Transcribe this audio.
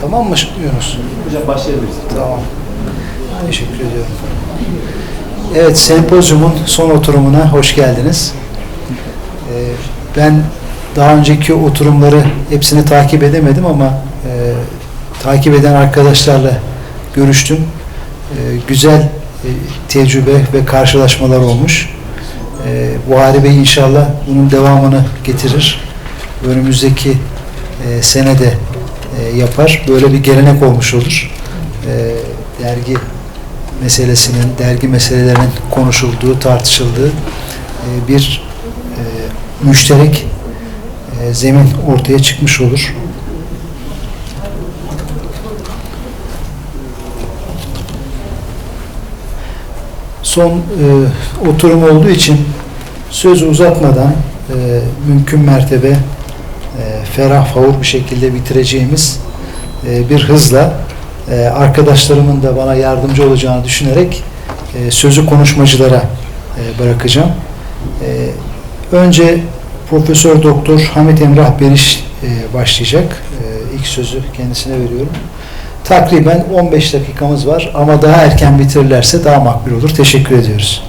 Tamam mı Yunus? Hocam başlayabiliriz. Tamam. Teşekkür ediyorum. Evet, sempozyumun son oturumuna hoş geldiniz. Ee, ben daha önceki oturumları hepsini takip edemedim ama e, takip eden arkadaşlarla görüştüm. E, güzel tecrübe ve karşılaşmalar olmuş. E, Buhari inşallah bunun devamını getirir. Önümüzdeki e, senede e, yapar. Böyle bir gelenek olmuş olur. E, dergi meselesinin, dergi meselelerinin konuşulduğu, tartışıldığı e, bir e, müşterek e, zemin ortaya çıkmış olur. Son e, oturum olduğu için sözü uzatmadan e, mümkün mertebe e, ferah favur bir şekilde bitireceğimiz e, bir hızla e, arkadaşlarımın da bana yardımcı olacağını düşünerek e, sözü konuşmacılara e, bırakacağım. E, önce Profesör Doktor Hamit Emrah Beriş e, başlayacak. E, ilk sözü kendisine veriyorum. Takriben 15 dakikamız var ama daha erken bitirirlerse daha makbul olur. Teşekkür ediyoruz.